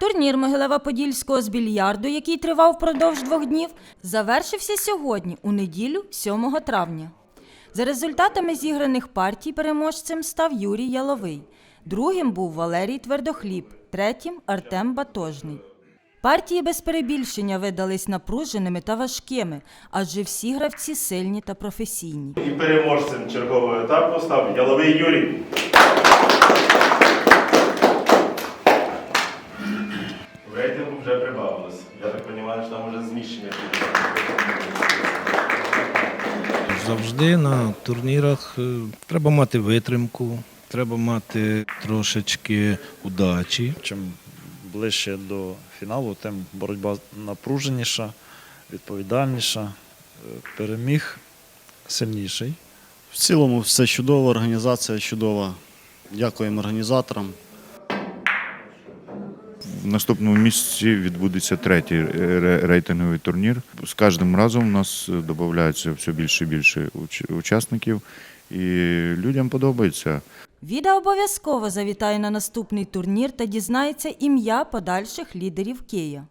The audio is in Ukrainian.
Турнір Могилева-Подільського з більярду, який тривав впродовж двох днів, завершився сьогодні, у неділю, 7 травня. За результатами зіграних партій переможцем став Юрій Яловий. Другим був Валерій Твердохліб, третім Артем Батожний. Партії без перебільшення видались напруженими та важкими, адже всі гравці сильні та професійні. І переможцем чергового етапу став Яловий Юрій. Вже прибавилось. Я так розумію, що там вже зміщення. Завжди на турнірах е, треба мати витримку, треба мати трошечки удачі. Чим ближче до фіналу, тим боротьба напруженіша, відповідальніша. Е, Переміг сильніший. В цілому все чудово, організація чудова. Дякуємо організаторам. Наступному місяці відбудеться третій рейтинговий турнір. З кожним разом у нас додаються все більше і більше учасників, і людям подобається. Віда обов'язково завітає на наступний турнір та дізнається ім'я подальших лідерів Кия.